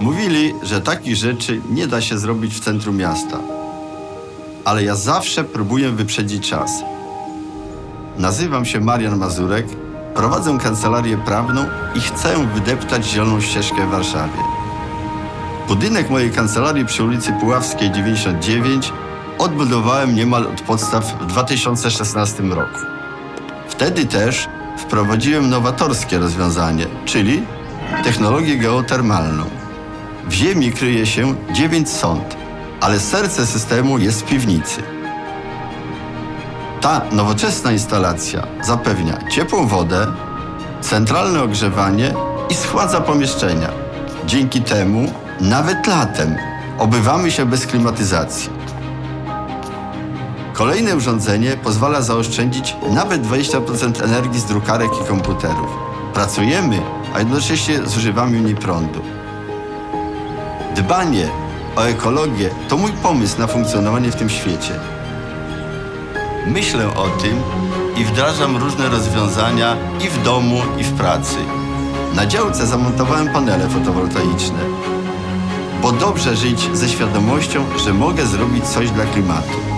Mówili, że takich rzeczy nie da się zrobić w centrum miasta. Ale ja zawsze próbuję wyprzedzić czas. Nazywam się Marian Mazurek, prowadzę kancelarię prawną i chcę wydeptać zieloną ścieżkę w Warszawie. Budynek mojej kancelarii przy ulicy Puławskiej 99 odbudowałem niemal od podstaw w 2016 roku. Wtedy też wprowadziłem nowatorskie rozwiązanie, czyli technologię geotermalną. W ziemi kryje się dziewięć sąd, ale serce systemu jest w piwnicy. Ta nowoczesna instalacja zapewnia ciepłą wodę, centralne ogrzewanie i schładza pomieszczenia. Dzięki temu nawet latem obywamy się bez klimatyzacji. Kolejne urządzenie pozwala zaoszczędzić nawet 20% energii z drukarek i komputerów. Pracujemy, a jednocześnie zużywamy mniej prądu. Dbanie o ekologię to mój pomysł na funkcjonowanie w tym świecie. Myślę o tym i wdrażam różne rozwiązania i w domu, i w pracy. Na działce zamontowałem panele fotowoltaiczne, bo dobrze żyć ze świadomością, że mogę zrobić coś dla klimatu.